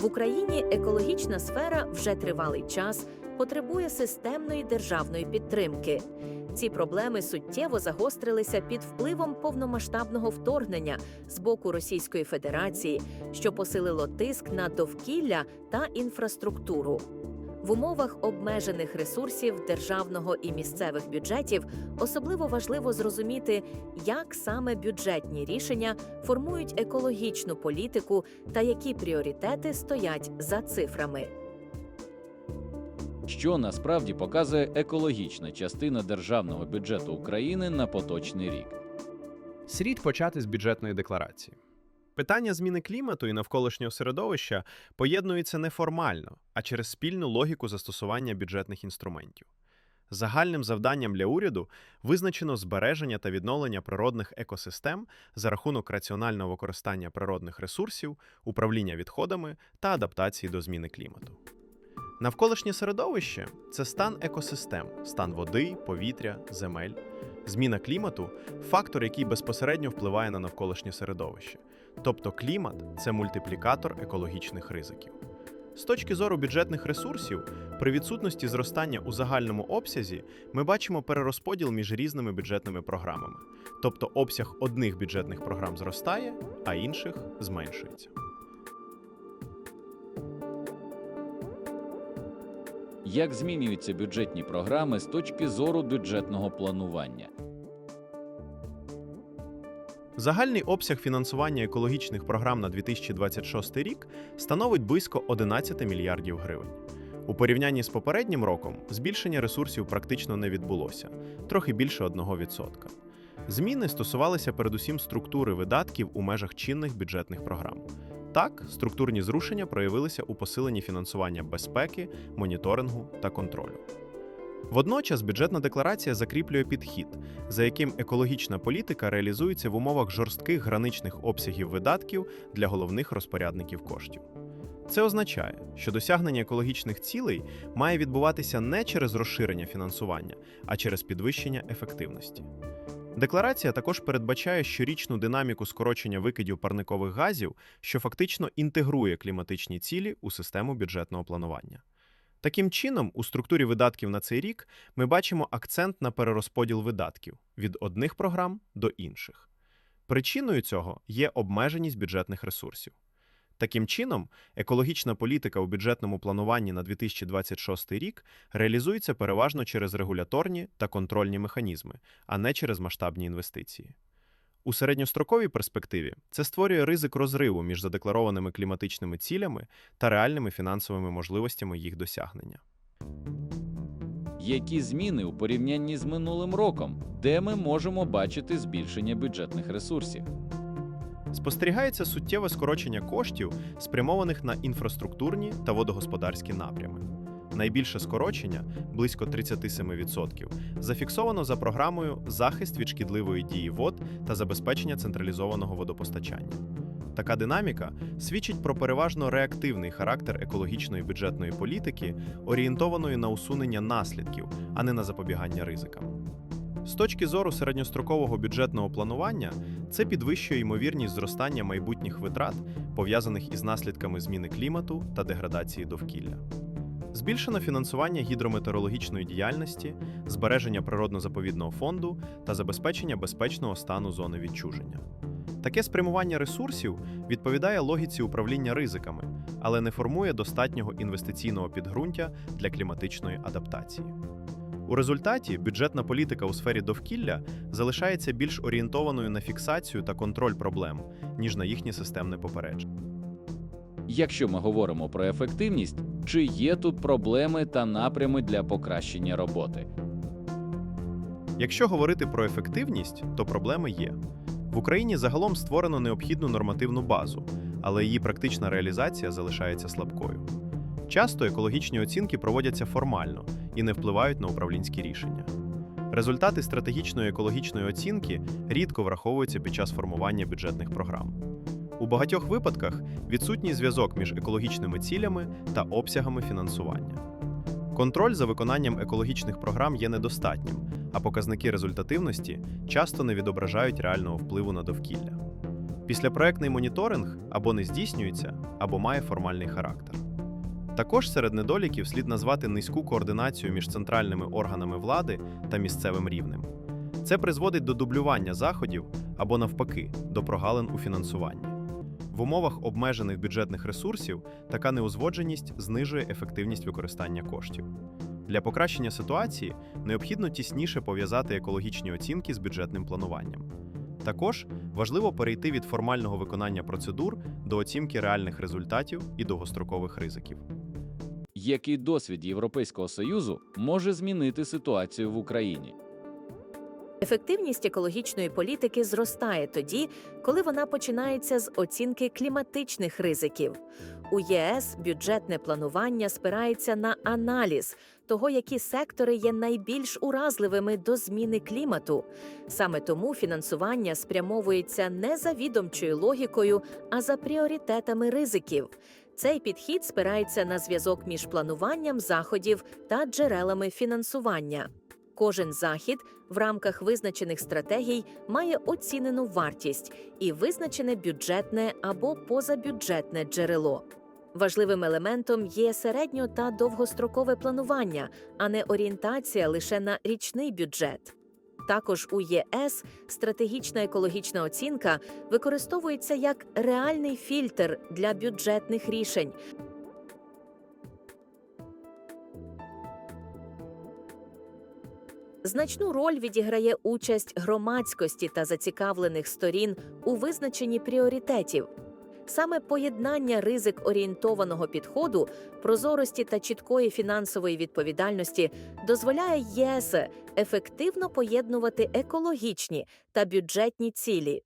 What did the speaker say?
В Україні екологічна сфера вже тривалий час потребує системної державної підтримки. Ці проблеми суттєво загострилися під впливом повномасштабного вторгнення з боку Російської Федерації, що посилило тиск на довкілля та інфраструктуру. В умовах обмежених ресурсів державного і місцевих бюджетів особливо важливо зрозуміти, як саме бюджетні рішення формують екологічну політику та які пріоритети стоять за цифрами. Що насправді показує екологічна частина державного бюджету України на поточний рік. Слід почати з бюджетної декларації. Питання зміни клімату і навколишнього середовища поєднуються не формально, а через спільну логіку застосування бюджетних інструментів. Загальним завданням для уряду визначено збереження та відновлення природних екосистем за рахунок раціонального використання природних ресурсів, управління відходами та адаптації до зміни клімату. Навколишнє середовище це стан екосистем, стан води, повітря, земель. Зміна клімату фактор, який безпосередньо впливає на навколишнє середовище. Тобто клімат це мультиплікатор екологічних ризиків. З точки зору бюджетних ресурсів, при відсутності зростання у загальному обсязі ми бачимо перерозподіл між різними бюджетними програмами. Тобто обсяг одних бюджетних програм зростає, а інших зменшується. Як змінюються бюджетні програми з точки зору бюджетного планування? Загальний обсяг фінансування екологічних програм на 2026 рік становить близько 11 мільярдів гривень. У порівнянні з попереднім роком збільшення ресурсів практично не відбулося трохи більше 1%. Зміни стосувалися передусім структури видатків у межах чинних бюджетних програм. Так, структурні зрушення проявилися у посиленні фінансування безпеки, моніторингу та контролю. Водночас бюджетна декларація закріплює підхід, за яким екологічна політика реалізується в умовах жорстких граничних обсягів видатків для головних розпорядників коштів. Це означає, що досягнення екологічних цілей має відбуватися не через розширення фінансування, а через підвищення ефективності. Декларація також передбачає щорічну динаміку скорочення викидів парникових газів, що фактично інтегрує кліматичні цілі у систему бюджетного планування. Таким чином, у структурі видатків на цей рік ми бачимо акцент на перерозподіл видатків від одних програм до інших. Причиною цього є обмеженість бюджетних ресурсів. Таким чином, екологічна політика у бюджетному плануванні на 2026 рік реалізується переважно через регуляторні та контрольні механізми, а не через масштабні інвестиції. У середньостроковій перспективі це створює ризик розриву між задекларованими кліматичними цілями та реальними фінансовими можливостями їх досягнення. Які зміни у порівнянні з минулим роком, де ми можемо бачити збільшення бюджетних ресурсів? Спостерігається суттєве скорочення коштів, спрямованих на інфраструктурні та водогосподарські напрями. Найбільше скорочення близько 37%, зафіксовано за програмою Захист від шкідливої дії вод та забезпечення централізованого водопостачання. Така динаміка свідчить про переважно реактивний характер екологічної бюджетної політики, орієнтованої на усунення наслідків, а не на запобігання ризикам. З точки зору середньострокового бюджетного планування, це підвищує ймовірність зростання майбутніх витрат, пов'язаних із наслідками зміни клімату та деградації довкілля. Збільшено фінансування гідрометеорологічної діяльності, збереження природно-заповідного фонду та забезпечення безпечного стану зони відчуження. Таке спрямування ресурсів відповідає логіці управління ризиками, але не формує достатнього інвестиційного підґрунтя для кліматичної адаптації. У результаті бюджетна політика у сфері довкілля залишається більш орієнтованою на фіксацію та контроль проблем, ніж на їхнє системне попередження. Якщо ми говоримо про ефективність, чи є тут проблеми та напрями для покращення роботи? Якщо говорити про ефективність, то проблеми є. В Україні загалом створено необхідну нормативну базу, але її практична реалізація залишається слабкою. Часто екологічні оцінки проводяться формально і не впливають на управлінські рішення. Результати стратегічної екологічної оцінки рідко враховуються під час формування бюджетних програм. У багатьох випадках відсутній зв'язок між екологічними цілями та обсягами фінансування. Контроль за виконанням екологічних програм є недостатнім, а показники результативності часто не відображають реального впливу на довкілля. Післяпроектний моніторинг або не здійснюється, або має формальний характер. Також серед недоліків слід назвати низьку координацію між центральними органами влади та місцевим рівнем. Це призводить до дублювання заходів або навпаки до прогалин у фінансуванні. В умовах обмежених бюджетних ресурсів така неузгодженість знижує ефективність використання коштів. Для покращення ситуації необхідно тісніше пов'язати екологічні оцінки з бюджетним плануванням. Також важливо перейти від формального виконання процедур до оцінки реальних результатів і довгострокових ризиків. Який досвід Європейського Союзу може змінити ситуацію в Україні? Ефективність екологічної політики зростає тоді, коли вона починається з оцінки кліматичних ризиків. У ЄС бюджетне планування спирається на аналіз того, які сектори є найбільш уразливими до зміни клімату. Саме тому фінансування спрямовується не за відомчою логікою, а за пріоритетами ризиків. Цей підхід спирається на зв'язок між плануванням заходів та джерелами фінансування. Кожен захід в рамках визначених стратегій має оцінену вартість і визначене бюджетне або позабюджетне джерело. Важливим елементом є середньо та довгострокове планування, а не орієнтація лише на річний бюджет. Також у ЄС стратегічна екологічна оцінка використовується як реальний фільтр для бюджетних рішень, Значну роль відіграє участь громадськості та зацікавлених сторін у визначенні пріоритетів. Саме поєднання ризик орієнтованого підходу, прозорості та чіткої фінансової відповідальності дозволяє ЄС ефективно поєднувати екологічні та бюджетні цілі.